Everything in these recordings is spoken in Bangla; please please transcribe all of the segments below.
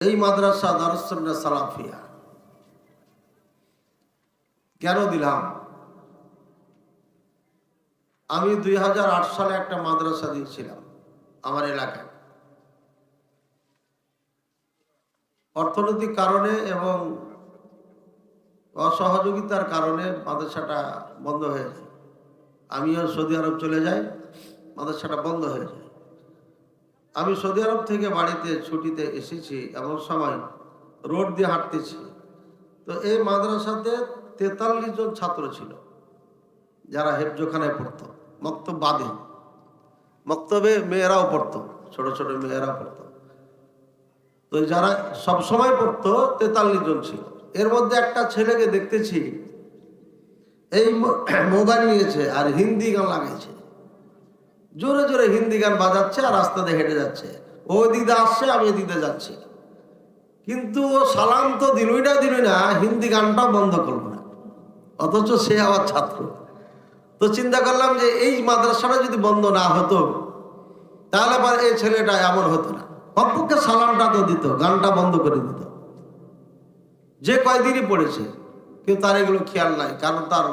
এই মাদ্রাসা দারুসন্না সালাফিয়া। কেন দিলাম? আমি দুই হাজার আট সালে একটা মাদ্রাসা দিয়েছিলাম আমার এলাকায়। অর্থনৈতিক কারণে এবং অসহযোগিতার কারণে মাদ্রাসাটা বন্ধ হয়ে যায় আমিও সৌদি আরব চলে যাই, মাদ্রাসাটা বন্ধ হয়ে যায়। আমি সৌদি আরব থেকে বাড়িতে ছুটিতে এসেছি এমন সময় রোড দিয়ে হাঁটতেছি। তো এই মাদ্রাসাতে তেতাল্লিশ জন ছাত্র ছিল, যারা হেফজোখানায় পড়তো, মক্তব বাদে। মক্তবে মেয়েরাও পড়তো, ছোট ছোট মেয়েরাও পড়তো। তো যারা সব সময় পড়তো, তেতাল্লিশ জন ছিল। এর মধ্যে একটা ছেলেকে দেখতেছি, এই মোবাইল নিয়েছে আর হিন্দি গান লাগাইছে। জোরে জোরে হিন্দি গান বাজাচ্ছে আর রাস্তাতে হেঁটে যাচ্ছে। ও দিদা আসছে, আমি দিতে যাচ্ছি। কিন্তু ও সালাম তো দিলই না না, হিন্দি গানটাও বন্ধ করল না। অথচ সে আমার ছাত্র। তো চিন্তা করলাম যে এই মাদ্রাসাটা যদি বন্ধ না হতো, তাহলে আবার এই ছেলেটা এমন হতো না। কমপক্ষে সালামটা তো দিত, গানটা বন্ধ করে দিত। যে কয়দিনই পড়েছে, কিন্তু তার এগুলো খেয়াল নাই, কারণ তার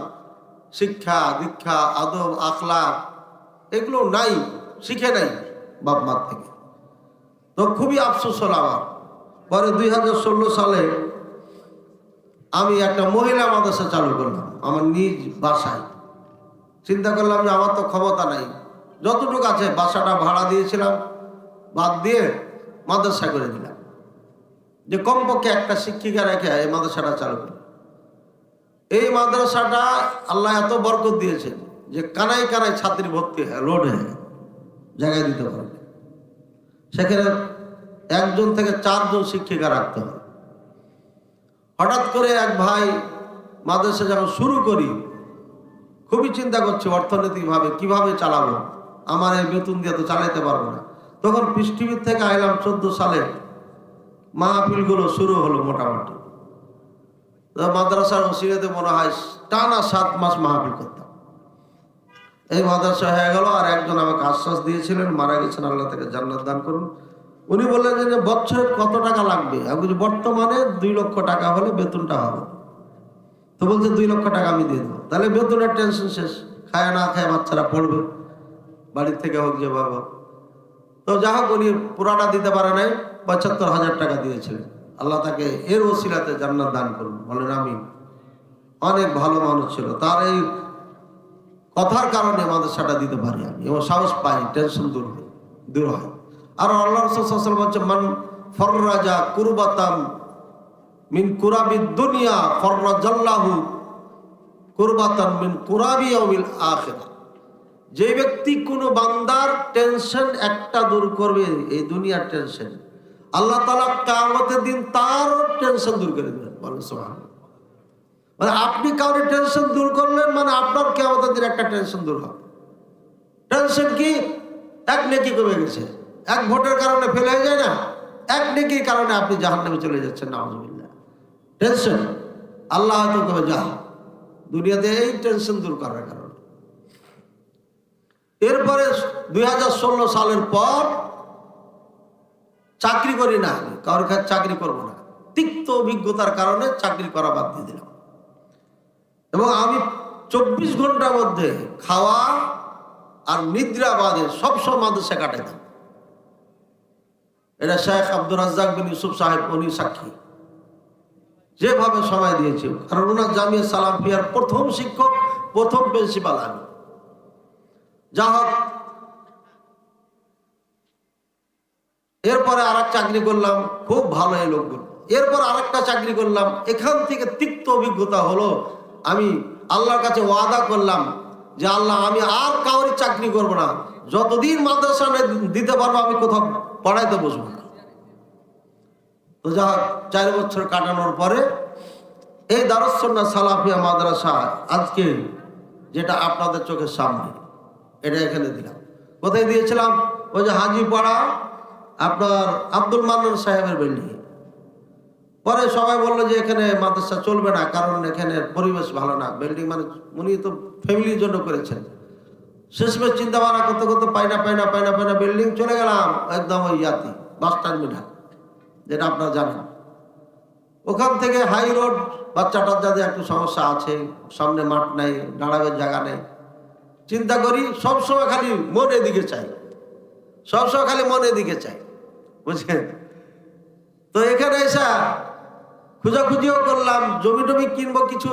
শিক্ষা, দীক্ষা, আদব আখলাক এগুলো নাই, শিখে নাই বাপ মার থেকে। তো খুবই আফসোস হল আমার পরে দুই হাজার ষোলো সালে আমি একটা মহিলা মাদ্রাসা চালু করলাম, আমার নিজ বাসায়। চিন্তা করলাম যে আমার তো ক্ষমতা নাই, যতটুকু আছে বাসাটা ভাড়া দিয়েছিলাম, বাদ দিয়ে মাদ্রাসা করে দিলাম। যে কমপক্ষে একটা শিক্ষিকা রেখে এই মাদ্রাসাটা চালু করি এই মাদ্রাসাটা আল্লাহ এত বরকত দিয়েছে যে কানায় কানায় ছাত্রী ভর্তি হয়, লোড হয়ে, জায়গায় দিতে পারবে সেখানে একজন থেকে চারজন শিক্ষিকা রাখতে হবে হঠাৎ করে এক ভাই মাদ্রাসা যখন শুরু করি, খুবই চিন্তা করছি অর্থনৈতিকভাবে কীভাবে চালাবো? আমার এই বেতন দিয়ে তো চালাইতে পারব না। তখন পৃষ্টিবীর থেকে আইলাম চোদ্দ সালে। মাহফিলগুলো শুরু হলো মোটামুটি। মাদ্রাসার ওসিরাতে মনে হয় টানা সাত মাস মাহফিল করতাম। এই মাদ্রাসা হয়ে গেল আর একজন আমাকে আশ্বাস দিয়েছিলেন মারা গেছেন আল্লাহ থেকে জান্নাত দান করুন। উনি বললেন যে বছরে কত টাকা লাগবে? আমি বলছি, বর্তমানে দুই লক্ষ টাকা হলে বেতনটা হবে। তো বলছে দুই লক্ষ টাকা আমি দিয়ে দেবো। তাহলে বেতনের টেনশন শেষ। খায় না খায় বাচ্চারা পড়বে। বাড়ির থেকে হোক যে বাবা তো যা হোক উনি পুরাটা দিতে পারে নাই পঁচাত্তর হাজার টাকা দিয়েছিলেন। আল্লাহ তাকে এর ওসিলাতে জান্নাত দান করুন। বলেন আমি অনেক ভালো মানুষ ছিল। তার এই কথার কারণে মাদ্রাসাটা দিতে পারি আমি এবং সাহস পাই টেনশন দূর দূর হয়। আর আল্লাহ বলছে মান ফররাজা কুরবাতাম মিন কুরাবি দুনিয়া ফররাজাল্লাহু কুরবাতান মিন কুরাবি ইয়াউমিল আখিরা যে ব্যক্তি কোনো বান্দার টেনশন একটা দূর করবে, এই দুনিয়ার টেনশন আল্লাহ তালা কামতের দিন তারও টেনশন দূর করে দেবেন। বলেন সুবহানাল্লাহ। মানে আপনি কাউরে টেনশন দূর করলেন মানে আপনার কেমতের দিন একটা টেনশন দূর হবে। টেনশন কি? এক নেকি কমে গেছে। এক ভোটের কারণে ফেলে হয়ে যায় না। এক নেকির কারণে আপনি জাহান্নামে চলে যাচ্ছেন, নাউজুবিল্লাহ। টেনশন আল্লাহ হয়তো কবে যা, দুনিয়াতে এই টেনশন দূর করার কারণে। এরপরে দুই হাজার ষোলো সালের পর চাকরি করি না, কারোর কাছে চাকরি করব না। তিক্ত অভিজ্ঞতার কারণে চাকরি করা বাদ দিয়ে দিলাম। এবং আমি চব্বিশ ঘণ্টার মধ্যে খাওয়া আর নিদ্রা বাদে সবসময় মাদ্রাসা কাটাইতাম এটা শেখ আব্দুর রাজ্জাক বিন ইউসুফ সাহেব উনি সাক্ষী। যেভাবে সময় দিয়েছে কারণ ওনার জামিয়া সালাফিয়ার প্রথম শিক্ষক, প্রথম প্রিন্সিপাল আমি। যা হোক, এরপরে আর চাকরি করলাম, খুব ভালো এই লোকগুলো। এরপর আরেকটা চাকরি করলাম, এখান থেকে তিক্ত অভিজ্ঞতা হলো আমি আল্লাহর কাছে ওয়াদা করলাম যে আল্লাহ, আমি আর কাউরি চাকরি করব না। যতদিন মাদ্রাসা দিতে পারব, আমি কোথাও পড়াইতে বসবো না। তো যা চার বছর কাটানোর পরে এই দারুসন্না সালাফিয়া মাদ্রাসা আজকে যেটা আপনাদের চোখের সামনে, এটা এখানে দিলাম। কোথায় দিয়েছিলাম? ওই যে হাজিপাড়া আপনার আব্দুল মান্নান সাহেবের বিল্ডিং পরে সবাই বলল যে এখানে মাদ্রাসা চলবে না, কারণ এখানে পরিবেশ ভালো না। বিল্ডিং মানে উনি তো ফ্যামিলির জন্য করেছেন। শেষমেশ চিন্তা ভাবনা করতে করতে পাই না পাই না পাই না পাই না বিল্ডিং চলে গেলাম, একদম ওই ইয়াতি বাস টার্মিনাল যেটা আপনারা জানেন। ওখান থেকে হাই রোড বাচ্চা টাচ্চাদের একটু সমস্যা আছে, সামনে মাঠ নেই, দাঁড়াবের জায়গা নেই। চিন্তা করি সবসময় খালি মন এদিকে চাই। সবসময় খালি মন এদিকে চাই, বুঝলেন? তো এখানে এসে খোঁজাখুঁজিও করলাম, জমি টমি কিনবো কিছু,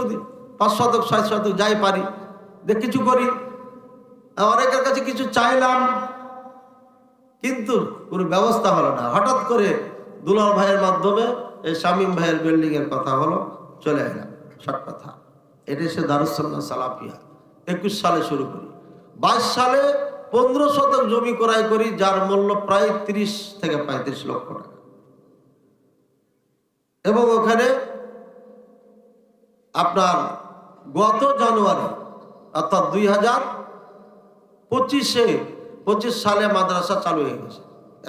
পাঁচ শতক, ছয় শতক, যাই পারি। দেখ, কিছু করি। অনেকের কাছে কিছু চাইলাম, কিন্তু কোনো ব্যবস্থা হলো না। হঠাৎ করে দুলাল ভাইয়ের মাধ্যমে এই শামীম ভাইয়ের বিল্ডিং এর কথা হলো, চলে এলাম সব কথা। এটা সে দারুসাল্লাহ সালাফিয়া। একুশ সালে শুরু করি। বাইশ সালে পনেরো শতক জমি ক্রয় করি, যার মূল্য প্রায় তিরিশ থেকে পঁয়ত্রিশ লক্ষ টাকা। এবং ওখানে আপনার গত জানুয়ারি, অর্থাৎ দুই হাজার পঁচিশে, পঁচিশ সালে মাদ্রাসা চালু হয়ে গেছে।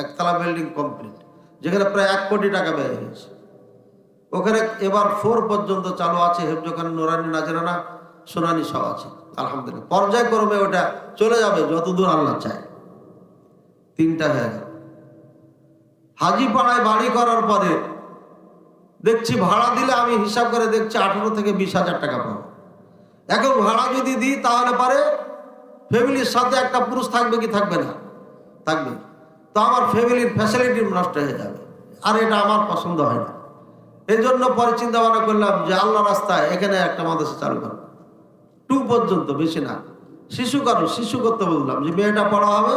একতলা বিল্ডিং কমপ্লিট যেখানে প্রায় এক কোটি টাকা ব্যয় হয়েছে ওখানে এবার ফোর পর্যন্ত চালু আছে হেফজখান নোরানি, নাজরানা, সোনানি সব আছে। আলহামদুলিল্লাহ, পর্যায়ক্রমে ওটা চলে যাবে যতদূর আল্লাহ চায়। তিনটা হয়ে গেল। হাজিপাড়ায় বাড়ি করার পরে দেখছি ভাড়া দিলে আমি হিসাব করে দেখছি আঠারো থেকে বিশ হাজার টাকা পাবো। এখন ভাড়া যদি দিই তাহলে পারে ফ্যামিলির সাথে একটা পুরুষ থাকবে কি থাকবে না? থাকবে। তো আমার ফ্যামিলির ফ্যাসিলিটি নষ্ট হয়ে যাবে। আর এটা আমার পছন্দ হয় না। এই জন্য পরে চিন্তা ভাবনা করলাম যে আল্লাহ রাস্তায় এখানে একটা মাদ্রাসা চালু করো। টু পর্যন্ত, বেশি না। শিশু করো, শিশু করতে বললাম যে মেয়েটা পড়া হবে,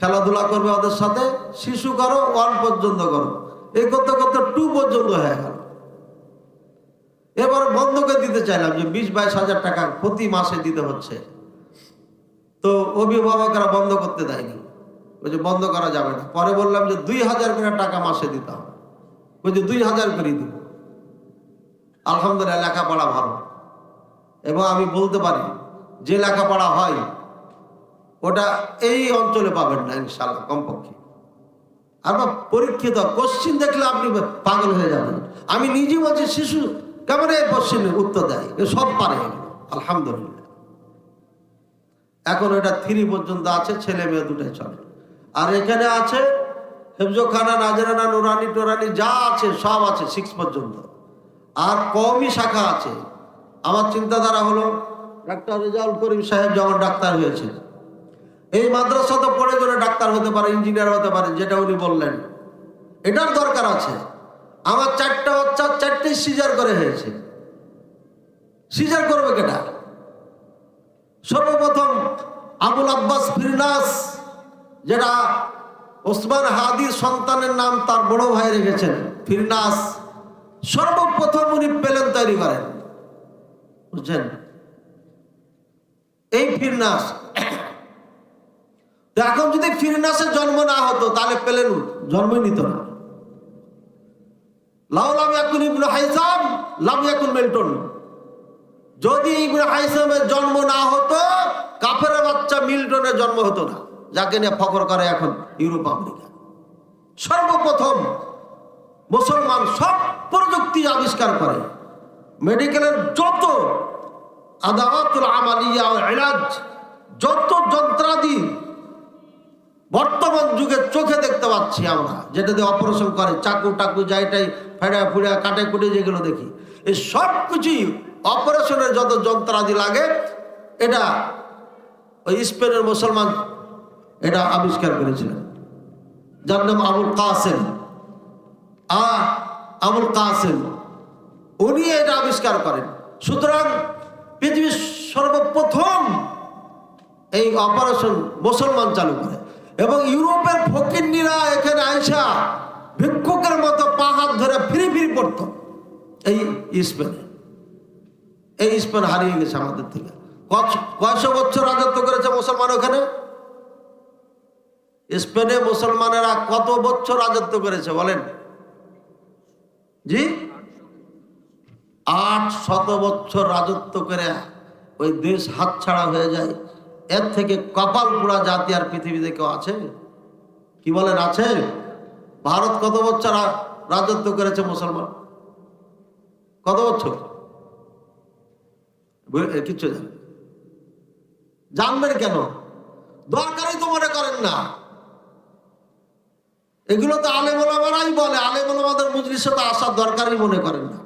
খেলাধুলা করবে ওদের সাথে, শিশু করো ওয়ান পর্যন্ত করো। এই করতে করতে টু পর্যন্ত হয়ে গেল। এবার বন্ধ করে দিতে চাইলাম যে বিশ বাইশ হাজার টাকা প্রতি মাসে দিতে হচ্ছে। তো অভিভাবকরা বন্ধ করতে দেয়নি। ওই যে বন্ধ করা যাবে না। পরে বললাম যে দুই হাজার করে টাকা মাসে দিতে হবে। ওই যে দুই হাজার করে দিব। আলহামদুলিল্লাহ লেখাপড়া ভালো। এবং আমি বলতে পারি, যে লেখাপড়া হয়, ওটা এই অঞ্চলে পাবেন না ইনশাল্লাহ কমপক্ষে। আর বা পরীক্ষিত, কোশ্চিন দেখলে আপনি পাগল হয়ে যাবেন। আমি নিজে বলছি, শিশু, কেমন এই উত্তর দেয়? সব পারে। আলহামদুলিল্লাহ। এখন এটা থ্রি পর্যন্ত আছে, ছেলে মেয়ে দুটাই চলে। আর এখানে আছে, হেফজোখানা, নাজরানা, নুরানি, টোরানি, যা আছে, সব আছে সিক্স পর্যন্ত। আর কমই শাখা আছে। আমার চিন্তাধারা হলো, ডাক্তার রেজাউল করিম সাহেব যখন ডাক্তার হয়েছে এই মাদ্রাসা তো পড়ে গেলে ডাক্তার হতে পারে ইঞ্জিনিয়ার হতে পারে, যেটা উনি বললেন। এটার দরকার আছে। আমার চারটা বাচ্চা চারটে সিজার করে হয়েছে। সিজার করবে কেটা সর্বপ্রথম আবুল আব্বাস ফিরনাস, যেটা ওসমান হাদির সন্তানের নাম তার বড় ভাই রেখেছেন, ফিরনাস। সর্বপ্রথম উনি পেলেন তৈরি করেন। বুঝছেন? এই ফিরনাস এখন যদি ফিরনাসের জন্ম না হতো, তাহলে পেলেন জন্মই নিত না। লাউ লাম ইয়াকুন ইবনু হাইসাম, লাম ইয়াকুন মিল্টন যদি ইবনু হাইসামের জন্ম না হতো কাফের বাচ্চা মিল্টনের জন্ম হতো না। যাকে নিয়ে ফখর করে এখন ইউরোপ, আমেরিকা। সর্বপ্রথম মুসলমান সব প্রযুক্তি আবিষ্কার করে। মেডিকেলের যত আদাওয়াতুল আমালিয়া ও ইলাজ, যত যন্ত্রাদি বর্তমান যুগে চোখে দেখতে পাচ্ছি আমরা যেটা দিয়ে অপারেশন করে, চাকু টাকু যাইটাই ফেড়া ফুড়া, কাটে কুটে যেগুলো দেখি। এই সব কিছুই অপারেশনের যত যন্ত্রাদি লাগে, এটা ওই স্পেনের মুসলমান, এটা আবিষ্কার করেছিলেন। যার নাম আবুল কাসেম। আ আবুল কাসেম। উনি এটা আবিষ্কার করেন। সুতরাং পৃথিবীর সর্বপ্রথম এই অপারেশন মুসলমান চালু করে। এবং ইউরোপের ফকিন্নিরা এখানে আইসা ভিক্ষুকের মতো পা হাত ধরে ফিরি ফিরি পড়ত। এই স্পেনে। এই স্পেন হারিয়ে গেছে আমাদের থেকে। কয়শো বছর রাজত্ব করেছে মুসলমান ওখানে? স্পেনে মুসলমানেরা কত বছর রাজত্ব করেছে বলেন? জি? আট শত বছর রাজত্ব করে ওই দেশ হাতছাড়া হয়ে যায়। এর থেকে কপাল পোড়া জাতি আর পৃথিবীতে কেউ আছে? কি বলেন, আছে? ভারত কত বছর রাজত্ব করেছে মুসলমান? কত বছর? কিচ্ছু জানেন জানবেন কেন? দরকারই তো মনে করেন না। এগুলো তো আলেমোলামারাই বলে আলেমোলামাদের মজলিসে তো আসার দরকারই মনে করেন না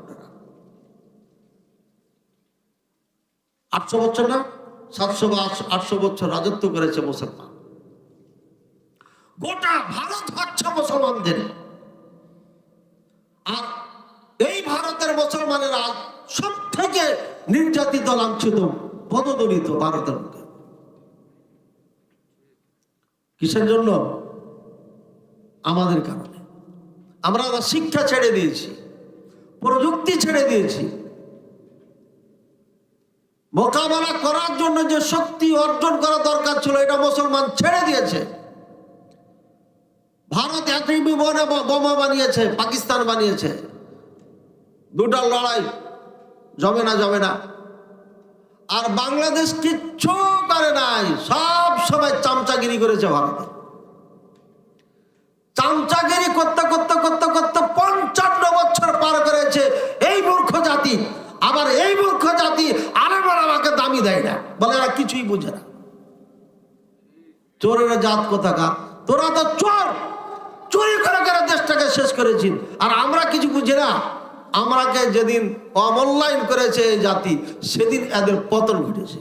আটশো বছর না? সাতশো বা আটশো বছর রাজত্ব করেছে মুসলমান। গোটা ভারত হচ্ছে মুসলমানদের। আর এই ভারতের মুসলমানেরা সব থেকে নির্যাতিত, লাঞ্ছিত পদদলিত ভারতের মধ্যে। কিসের জন্য? আমাদের কারণে। আমরা শিক্ষা ছেড়ে দিয়েছি, প্রযুক্তি ছেড়ে দিয়েছি। মোকাবেলা করার জন্য যে শক্তি অর্জন করা দরকার ছিল, এটা মুসলমান ছেড়ে দিয়েছে। ভারত একই বিমানে বোমা বানিয়েছে, পাকিস্তান বানিয়েছে। দুটার লড়াই, জমে না জমে না। আর বাংলাদেশ কিচ্ছু করে নাই, সব সময় চামচাগিরি করেছে ভারতে। চামচাগিরি করতে করতে করতে করতে পঞ্চান্ন বছর পার করেছে এই মূর্খ জাতি আবার এই মূর্খ জাতি আরেবার আমাকে দেয় না। বলে এরা কিছুই বুঝে না। চোরের জাত কোথাকার তোরা তো চোর! চুরি করে করে দেশটাকে শেষ করেছিস। আর আমরা কিছু বুঝি না। আমরাকে যেদিন অমূল্যায়ন করেছে এই জাতি, সেদিন এদের পতন ঘটেছে।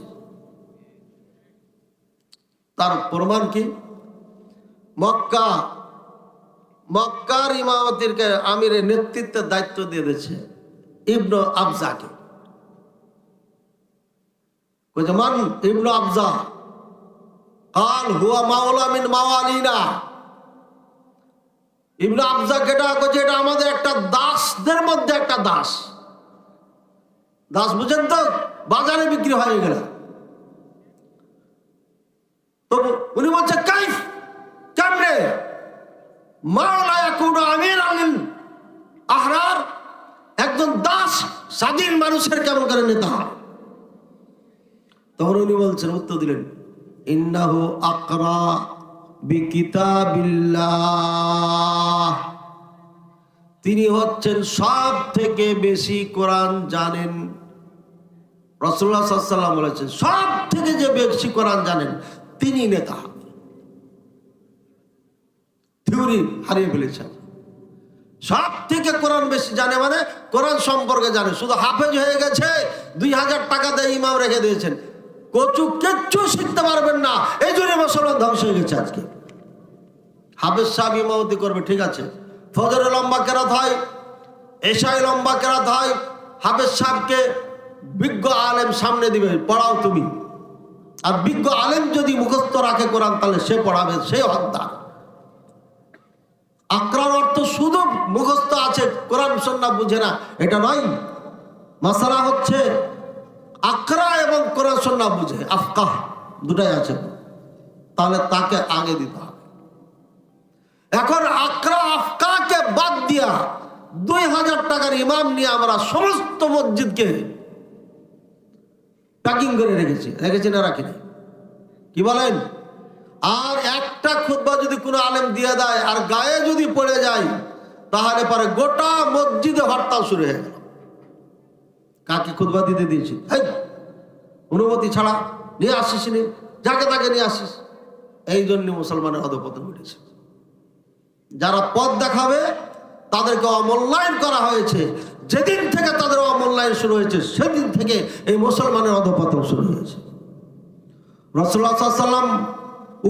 তার প্রমাণ কি? মক্কা, মক্কার ইমামতিরকে আমিরের নেতৃত্বের দায়িত্ব দিয়ে দিয়েছে ইবনু আফজাকে কইছে মান ইবনু আফজা কাল হুয়া মাওলা মিন মাওয়ালিনা। ইবনু আফজা কেটা কইছে এটা আমাদের একটা দাসদের মধ্যে একটা দাস। দাস বুঝেন তো, বাজারে বিক্রি হয়ে গেল। তো উনি বলছে, কাইফ, কেমনে? মাওলা ইয়াকুনু আমির আলিল আহরার একজন দাস, স্বাধীন মানুষের কেমন করে নেতা হয়? তখন উনি বলছেন, উত্তর দিলেন, ইন্নাহু আকরা তিনি হচ্ছেন সব থেকে বেশি কোরআন জানেন। রসুল্লাহ সাল্লাম বলেছেন সব থেকে যে বেশি কোরআন জানেন তিনি নেতা। থিওরি হারিয়ে ফেলেছেন। সব থেকে কোরআন বেশি জানে মানে কোরআন সম্পর্কে জানে। শুধু হাফেজ হয়ে গেছে, দুই হাজার টাকা দিয়ে ইমাম রেখে দিয়েছেন। কচু কিচ্ছু শিখতে পারবেন না। এই জন্য মুসলমান ধ্বংস হয়ে গেছে আজকে। হাফেজ সাহেব ইমামতি করবে, ঠিক আছে। ফজরে লম্বা কেরাত হয়, এশায় লম্বা কেরাত হয়, হাফেজ সাহেবকে বিজ্ঞ আলেম সামনে দিবে, পড়াও তুমি। আর বিজ্ঞ আলেম যদি মুখস্থ রাখে কোরআন, তাহলে সে পড়াবে, সে হকদার। আকরার অর্থ শুধু মুখস্থ আছে, কোরআন সন্না বুঝে না। এটা নয় মাসালা হচ্ছে আকরা এবং কোরআন সন্না বুঝে, আফকাহ, দুটাই আছে। তাহলে তাকে আগে দিতে হবে। এখন আকরা আফকাকে বাদ দিয়া দুই হাজার টাকার ইমাম নিয়ে আমরা সমস্ত মসজিদকে প্যাকিং করে রেখেছি। রেখেছি না? রাখিনি কি বলেন? আর একটা খুতবা যদি কোনো আলেম দিয়ে দেয়, আর গায়ে যদি পড়ে যায়, তাহলে পরে গোটা মসজিদে হরতাল শুরু হয়ে গেল। কাকে খুতবা দিতে দিয়েছি এই অনুমতি ছাড়া নিয়ে আসিস নি, যাকে তাকে নিয়ে আসিস। এই জন্য মুসলমানের অধপতন ঘটেছে। যারা পথ দেখাবে, তাদেরকে অমূল্যায়ন করা হয়েছে। যেদিন থেকে তাদের অমূল্যায়ন শুরু হয়েছে, সেদিন থেকে এই মুসলমানের অধপতন শুরু হয়েছে। রসুল্লাহ সাল্লাম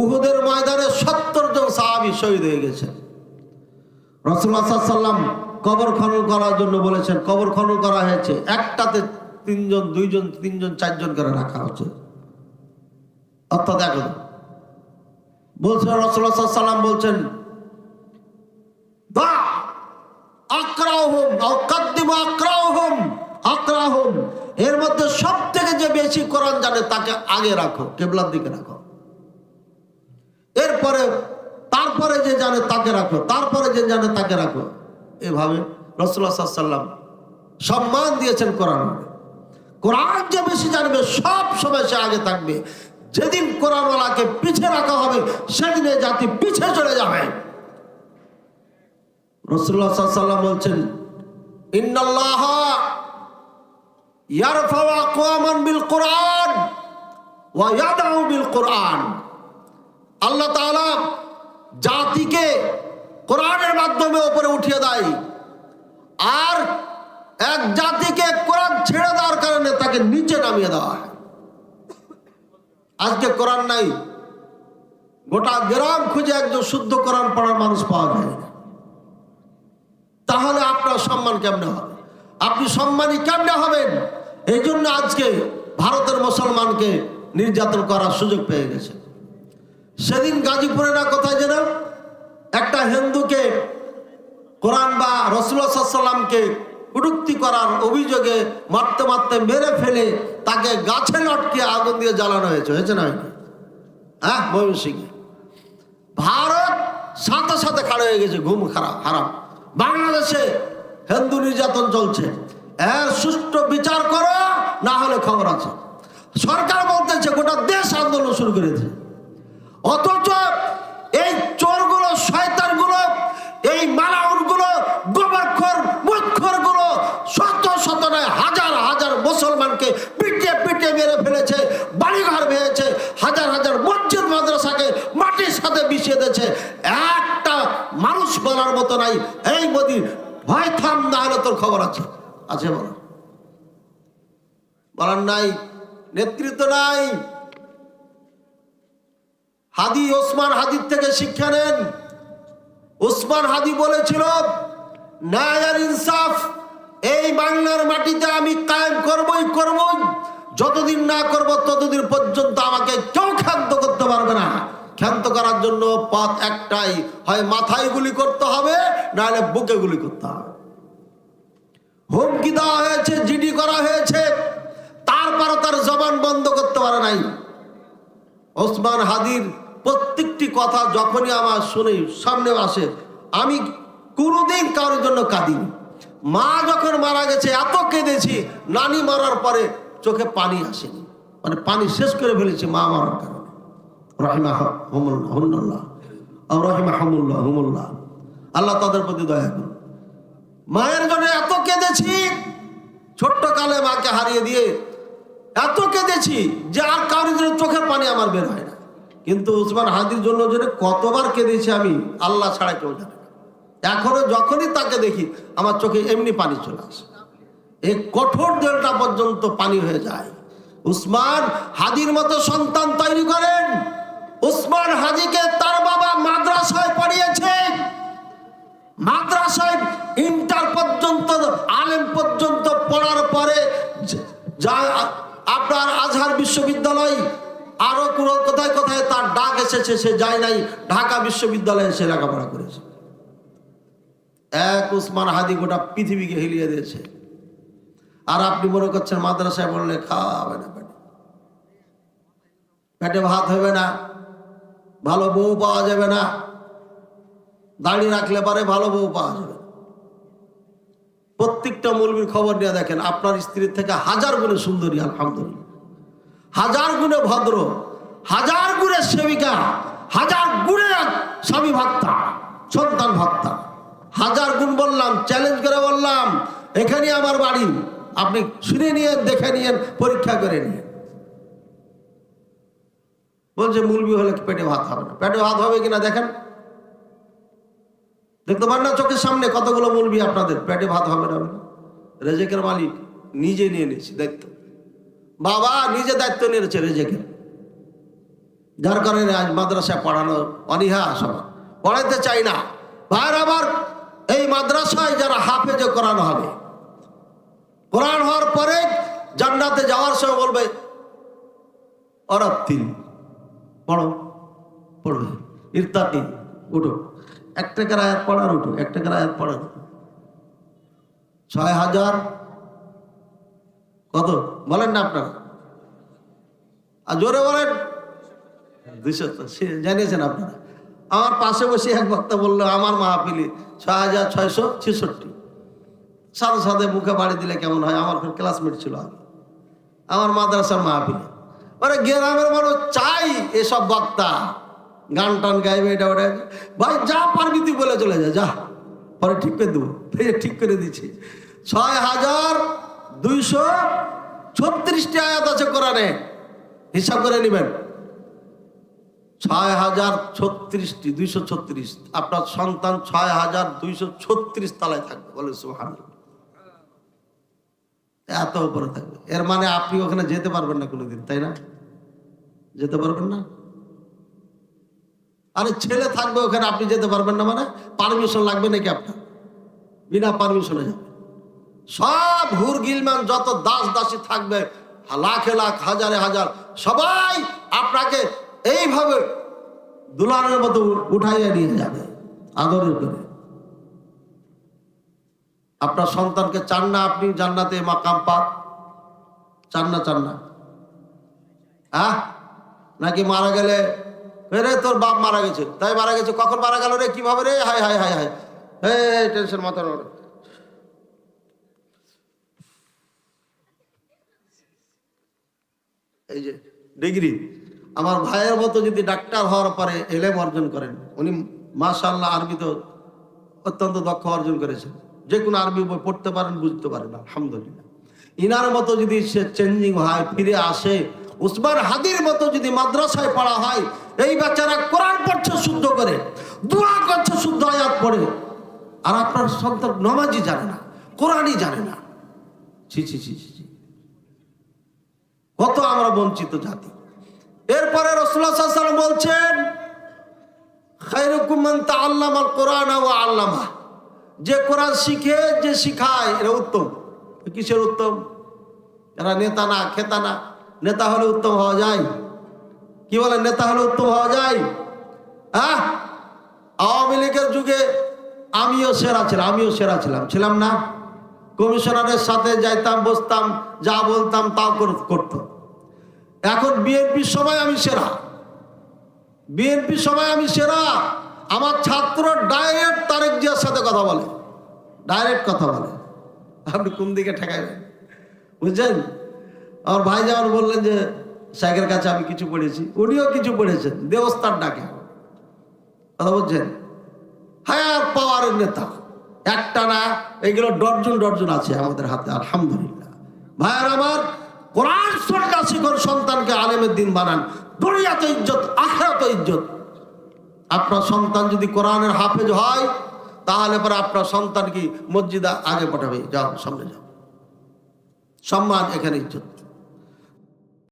উহুদের ময়দানে সত্তর জন সাহাবি শহীদ হয়ে গেছে রসুল্লাহ সাল্লাম কবর খনন করার জন্য বলেছেন, কবর খনন করা হয়েছে। একটাতে তিনজন, দুইজন, তিনজন, চারজন করে রাখা হচ্ছে। অর্থাৎ এখন বলছেন রসুল্লাহ সাল্লাম বলছেন আকরাহুম এর মধ্যে সব থেকে যে বেশি কোরআন জানে, তাকে আগে রাখো, কেবলার দিকে রাখো। এরপরে, তারপরে যে জানে, তাকে রাখো। তারপরে যে জানে, তাকে রাখো। এভাবে রসুল্লাহ সাল্লাম সম্মান দিয়েছেন কোরআন। কোরআন যে বেশি জানবে, সব সময় সে আগে থাকবে। যেদিন কোরআনওয়ালাকে পিছিয়ে রাখা হবে, সেদিনে জাতি পিছিয়ে চলে যাবে। রসুল্লাহ সাল্লাম বলছেন, ইন্নাল্লাহ ইয়ারফাউ আকওয়ামান বিল কোরআন ওয়া ইয়াদাউ বিল কোরআন। আল্লাহ তাআলা জাতিকে কোরআনের মাধ্যমে ওপরে উঠিয়ে দেয়। আর এক জাতিকে কোরআন ছেড়ে দেওয়ার কারণে তাকে নিচে নামিয়ে দেওয়া হয়। আজকে কোরআন নাই। গোটা গ্রাম খুঁজে একজন শুদ্ধ কোরআন পড়ার মানুষ পাওয়া যায় তাহলে আপনার সম্মান কেমনে হবে? আপনি সম্মানী কেমনে হবেন? এই জন্য আজকে ভারতের মুসলমানকে নির্যাতন করার সুযোগ পেয়ে গেছে। সেদিন গাজীপুরে না কোথায় যেন একটা হিন্দুকে কোরআন বা রসুল্লাহামকে কুটুক্তি করার অভিযোগে মারতে মারতে মেরে ফেলে তাকে গাছে লটকে আগুন দিয়ে জ্বালানো হয়েছে। হয়েছে না হ্যাঁ ময়মনসিংহে। ভারত সাথে সাথে খাড়া হয়ে গেছে, ঘুম খারাপ, হারাম। বাংলাদেশে হিন্দু নির্যাতন চলছে। এর সুষ্ঠু বিচার করো, না হলে খবর আছে। সরকার বলতেছে, গোটা দেশ আন্দোলন শুরু করেছে। অথচ এই চোরগুলো শয়তানগুলো এই মালাউনগুলো গোবরখোর মুখরগুলো শত শত নয় হাজার হাজার মুসলমানকে পিটিয়ে পিটিয়ে মেরে ফেলেছে, বাড়িঘর ভেঙেছে, হাজার হাজার মসজিদ মাদ্রাসাকে মাটির সাথে মিশিয়ে দিয়েছে। একটা মানুষ বলার মতো নাই। এই মোদি, ভয় থাম, না হলে তোর খবর আছে। আছে বলো। বলার নাই, নেতৃত্ব নাই। হাদি ওসমান হাদির থেকে শিক্ষা নেন। ওসমান হাদি বলেছিল, ন্যায় আর ইনসাফ এই বাংলার মাটিতে আমি কায়েম করবই করবই। যতদিন না করব, ততদিন পর্যন্ত আমাকে কেউ ক্ষান্ত করতে পারবে না। ক্ষান্ত করার জন্য পথ একটাই, হয় মাথায় গুলি করতে হবে, নাহলে বুকে গুলি করতে হবে। হুমকি দেওয়া হয়েছে, জিডি করা হয়েছে, তারপরও তার জবান বন্ধ করতে পারে নাই। ওসমান হাদির প্রত্যেকটি কথা যখনই আমার শুনে, সামনে আসে, আমি কোনোদিন কারোর জন্য কাঁদিনি। মা যখন মারা গেছে এত কেঁদেছি, নানি মারার পরে চোখে পানি আসেনি। মানে পানি শেষ করে ফেলেছি মা মারার কারণে। আল্লাহ তাদের প্রতি দয়া করুন। মায়ের জন্য এত কেঁদেছি, ছোট্ট কালে মাকে হারিয়ে দিয়ে এত কেঁদেছি যে আর কারোর জন্য চোখের পানি আমার বের হয় না। কিন্তু উসমান হাদির জন্য যে কতবার কেঁদেছি আমি, আল্লাহ ছাড়া কেউ জানে এখনও যখনই তাকে দেখি, আমার চোখে এমনি পানি চলে আসে। এই কঠোর দেলটা পর্যন্ত পানি হয়ে যায়। উসমান হাদির মতো সন্তান তৈরি করেন। উসমান হাদিকে তার বাবা মাদ্রাসায় পড়িয়েছে। মাদ্রাসায় ইন্টার পর্যন্ত, আলেম পর্যন্ত পড়ার পরে যা আপনার আজহার বিশ্ববিদ্যালয় আরও কোনো কোথায় কোথায় তার ডাক এসেছে, সে যায় নাই। ঢাকা বিশ্ববিদ্যালয়ে সে লেখাপড়া করেছে। এক উসমান হাদি গোটা পৃথিবীকে হিলিয়ে দিয়েছে। আর আপনি মনে করছেন মাদ্রাসায় বললে খাওয়া হবে না পেটে। পেটে ভাত হবে না, ভালো বউ পাওয়া যাবে না দাঁড়িয়ে রাখলে পারে ভালো বউ পাওয়া যাবে প্রত্যেকটা মৌলবীর খবর নিয়ে দেখেন, আপনার স্ত্রীর থেকে হাজার গুণে সুন্দরী, আলহামদুলিল্লাহ। হাজার গুণে ভদ্র, হাজার গুণে সেবিকা, হাজার গুণে স্বামী ভক্তা, সন্তান ভক্তা। হাজার গুণ বললাম চ্যালেঞ্জ করে বললাম এখানে আমার বাড়ি। আপনি শুনে নিয়ে, দেখে নিয়েন পরীক্ষা করে নিয়ে। বলছে, মুলবি হলে পেটে ভাত হবে না? পেটে ভাত হবে কিনা দেখেন। দেখতে পান না চোখের সামনে কতগুলো মুলবি আপনাদের? পেটে ভাত হবে না রেজেকের মালিক নিজে নিয়ে নিয়েছি দায়িত্ব। বাবা নিজে দায়িত্ব নিয়েছে রেজেকের। যার কারণে আজ মাদ্রাসায় পড়ানো অনীহা সবার। পড়াইতে চাই না। ভাইয়ের আবার এই মাদ্রাসায় যারা হাফেজে করানো হবে। কোরআন হওয়ার পরে জান্নাতে যাওয়ার সময় বলবে ওরা তিন, পড়ো, পড়বে ইরতাকি উঠো। এক টাকার আয়াত পড়ার উঠো এক টাকার আয়াত পড়ার ছয় হাজার কত? বলেন না আপনারা। আর জোরে বলেন। দুইশো সে জানিয়েছেন আপনারা। আমার পাশে বসে এক বক্তা বলল, আমার মাহফিলি ছয় হাজার ছয়শো ছেষট্টি। সাথে সাথে মুখে বাড়ি দিলে কেমন হয়? আমার ক্লাসমেট ছিল আগে। আমার মাদ্রাসার মাহফিলে। মানে গ্রামের মানুষ চাই এসব বক্তা। গান টান গাইবে এটা ওটা। ভাই, যা পারবি তুই বলে চলে যা যা। পরে ঠিক করে দেবো। ঠিক করে দিচ্ছি। ছয় হাজার দুইশো ছত্রিশটি আয়াত আছে কোরআনে। হিসাব করে নেবেন। ছয় হাজার ছত্রিশটি, দুইশো ছত্রিশ। আপনার সন্তান ছয় হাজার দুইশো ছত্রিশ তলায় থাকবে। বলে সুহান এত উপরে থাকবে। এর মানে আপনি ওখানে যেতে পারবেন না কোনোদিন, তাই না? যেতে পারবেন না? আরে ছেলে থাকবে ওখানে, আপনি যেতে পারবেন না মানে? পারমিশন লাগবে নাকি আপনার? বিনা পারমিশনে যাবে। সব হুর গিলমান যত দাস দাসী থাকবে, লাখে লাখ, হাজারে হাজার, সবাই আপনাকে এইভাবে দুলারের মতো উঠাইয়া নিয়ে যাবে, আদরের করে। আপনার সন্তানকে চান না আপনি জান্নাতে মাকাম পাক চান না চান না। হ্যাঁ নাকি মারা গেলে রে তোর বাপ মারা গেছে। তাই মারা গেছে, কখন মারা গেল রে, কীভাবে রে? হাই হাই হাই হাই এই টেনশন মাথা এই যে, ডিগ্রি। আমার ভাইয়ের মতো যদি ডাক্তার হওয়ার পরে এলেম অর্জন করেন, উনি মাশাল্লাহ আরবিতে অত্যন্ত দক্ষ অর্জন করেছেন। যে কোনো আরবি বই পড়তে পারেন, বুঝতে পারেন, আলহামদুলিল্লাহ। ইনার মতো যদি সে চেঞ্জিং হয়, ফিরে আসে, উসমান হাদির মতো যদি মাদ্রাসায় পড়া হয়, এই বাচ্চারা কোরআন পড়ছে, শুদ্ধ করে, দোয়া করছে, শুদ্ধ আয়াত পড়ে, আর আপনার সন্তান নমাজি জানে না, কোরআনই জানে না। ছি ছি ছি ছি। কত আমরা বঞ্চিত জাতি। এরপরে রসুল্লাহ সাল্লাম বলছেন খাইরুকুম মান তাআল্লামা আল কোরআন ওয়া আল্লামা যে কোরআন শিখে, যে শিখায় এটা উত্তম। কিসের উত্তম? এরা নেতা না, খেতা না। নেতা হলে উত্তম হওয়া যায়। কি বলে নেতা হলে উত্তম হওয়া যায়? হ্যাঁ আওয়ামী লীগের যুগে আমিও সেরা ছিলাম, আমিও সেরা ছিলাম। ছিলাম না। কমিশনারের সাথে যাইতাম, বসতাম, যা বলতাম তাও কর- করতো এখন বিএনপির সময় আমি সেরা। বিএনপির সময় আমি সেরা। আমার ছাত্র ডাইরেক্ট তারেক জিয়ার সাথে কথা বলে। ডাইরেক্ট কথা বলে। আপনি কোন দিকে ঠেকাইবেন? বুঝছেন? আমার ভাই যেমন বললেন যে শেখের কাছে আমি কিছু পড়েছি। উনিও কিছু পড়েছেন। দেবস্থান ডাকে। কথা বলছেন? হায়ার পাওয়ারের নেতা। একটা না, এগুলো ডর্জন ডর্জন আছে আমাদের হাতে, আলহামদুলিল্লাহ। ভাইয়ার আমার কোরআন সরকার শিখর সন্তানকে আলেমের দিন বানান। দুনিয়াতে ইজ্জত, আখেরাতে ইজ্জত। আপনার সন্তান যদি কোরআনের হাফেজ হয়, তাহলে পরে আপনার সন্তান কি মসজিদা আগে পাঠাবে যাও, সামনে যাও। সম্মান এখানে ইজ্জত।